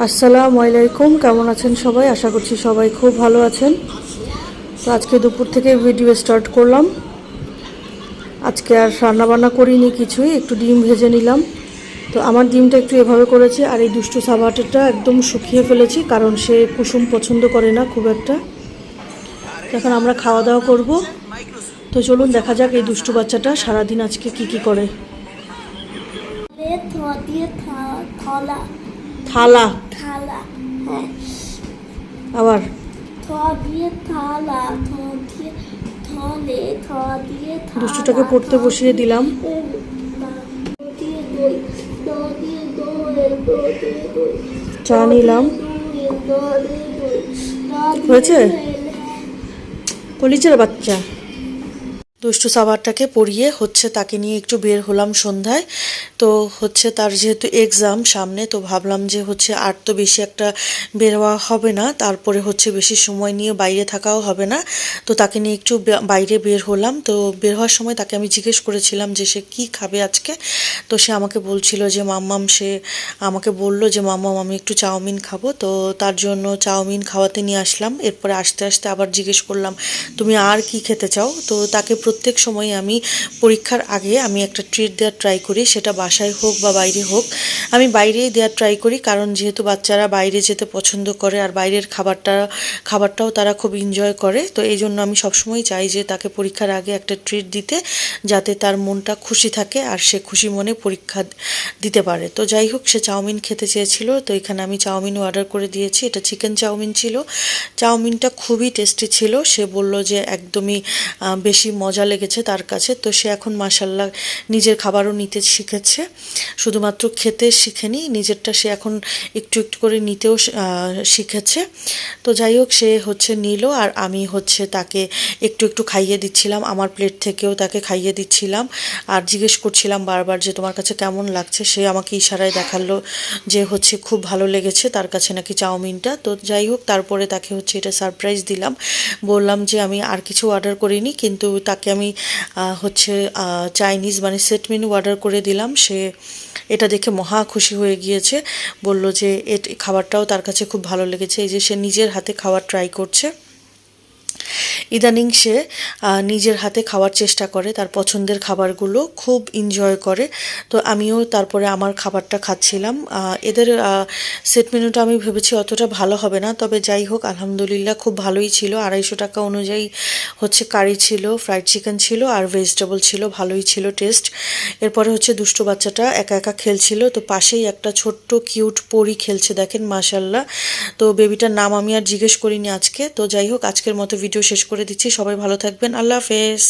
আসসালামু আলাইকুম, কেমন আছেন সবাই? আশা করছি সবাই খুব ভালো আছেন। তো আজকে দুপুর থেকে ভিডিও স্টার্ট করলাম। আজকে আর রান্নাবান্না করিনি কিছুই, একটু ডিম ভেজে নিলাম। তো আমার ডিমটা একটু এভাবে করেছি, আর এই দুষ্টু সাবাটাটা একদম শুকিয়ে ফেলেছি, কারণ সে কুসুম পছন্দ করে না খুব একটা। এখন আমরা খাওয়া দাওয়া করব। তো চলুন, দেখা যাক এই দুষ্টু বাচ্চাটা সারাদিন আজকে কি কি করে। থলা। থালা হ্যাঁ। আবার? থ দিয়ে থালা থ দিয়ে থলে থ দিয়ে দুষ্টুটাকে পড়তে বসিয়ে দিলাম। চা নিলাম। হয়েছে? হ্যাঁ। কলিচের বাচ্চা। দুষ্টু সাবারটাকে পড়িয়ে হচ্ছে তাকে নিয়ে একটু বের হলাম সন্ধ্যায়। তো হচ্ছে তার যেহেতু এক্সাম সামনে, তো ভাবলাম যে হচ্ছে আর তো বেশি একটা বের হওয়া হবে না, তারপরে হচ্ছে বেশি সময় নিয়ে বাইরে থাকাও হবে না। তো তাকে নিয়ে একটু বাইরে বের হলাম। তো বের হওয়ার সময় তাকে আমি জিজ্ঞেস করেছিলাম যে সে কী খাবে আজকে? তো সে আমাকে বলছিল যে, মাম্মাম, সে আমাকে বলল যে, মাম্মাম, আমি একটু চাউমিন খাব। তো তার জন্য চাউমিন খাওয়াতে নিয়ে আসলাম। এরপরে আস্তে আস্তে আবার জিজ্ঞেস করলাম, তুমি আর কি খেতে চাও? তো তাকে প্রত্যেক সময় আমি পরীক্ষার আগে আমি একটা ট্রিট দেওয়ার ট্রাই করি, সেটা বাসায় হোক বা বাইরে হোক। আমি বাইরেই দেওয়ার ট্রাই করি, কারণ যেহেতু বাচ্চারা বাইরে যেতে পছন্দ করে আর বাইরের খাবারটা, খাবারটাও তারা খুব এনজয় করে, তো এই জন্য আমি সবসময় চাই যে তাকে পরীক্ষার আগে একটা ট্রিট দিতে, যাতে তার মনটা খুশি থাকে আর সে খুশি মনে পরীক্ষা দিতে পারে। তো যাই হোক, সে চাউমিন খেতে চেয়েছিল, তো এখানে আমি চাউমিন অর্ডার করে দিয়েছি। এটা চিকেন চাউমিন ছিল। চাউমিনটা খুবই টেস্টি ছিল। সে বলল যে একদমই বেশি মজা লেগেছে তার কাছে। তো সে এখন মাসাল্লাহ নিজের খাবারও নিতে শিখেছে। শুধুমাত্র খেতে শিখেনি, নিজেরটা সে এখন একটু একটু করে নিতেও শিখেছে। তো যাই হোক, সে হচ্ছে নিল আর আমি হচ্ছে তাকে একটু একটু খাইয়ে দিচ্ছিলাম। আমার প্লেট থেকেও তাকে খাইয়ে দিচ্ছিলাম। আর জিজ্ঞেস করছিলাম বারবার যে, তোমার কাছে কেমন লাগছে? সে আমাকে ইশারায় দেখাল যে, হচ্ছে খুব ভালো লেগেছে তার কাছে নাকি চাউমিনটা। তো যাই হোক, তারপরে তাকে হচ্ছে এটা সারপ্রাইজ দিলাম। বললাম যে, আমি আর কিছু অর্ডার করিনি, কিন্তু তাকে আমি হচ্ছে চাইনিজ মানে সেট মেনু অর্ডার করে দিলাম। সে এটা দেখে মহা খুশি হয়ে গিয়েছে। বলল যে এ খাবারটাও তার কাছে খুব ভালো লেগেছে। এই যে, সে নিজের হাতে খাওয়ার ট্রাই করছে। ইদানিং সে নিজের হাতে খাওয়ার চেষ্টা করে, তার পছন্দের খাবারগুলো খুব এনজয় করে। তো আমিও তারপরে আমার খাবারটা খাচ্ছিলাম। এদের সেট মেনুটা আমি ভেবেছি অতটা ভালো হবে না, তবে যাই হোক, আলহামদুলিল্লাহ খুব ভালোই ছিল। আড়াইশো টাকা অনুযায়ী হচ্ছে কারি ছিল ফ্রাইড চিকেন ছিল আর ভেজিটেবল ছিল, ভালোই ছিল টেস্ট এরপরে হচ্ছে দুষ্টু বাচ্চাটা একা একা খেলছিল, তো পাশেই একটা ছোট্ট কিউট পরি খেলছে, দেখেন মাশাল্লাহ তো বেবিটার নাম আমি আর জিজ্ঞেস করিনি আজকে। তো যাই হোক, আজকের মতো ভিডিও শেষ করে দিচ্ছি। সবাই ভালো থাকবেন। আল্লাহ হাফেজ।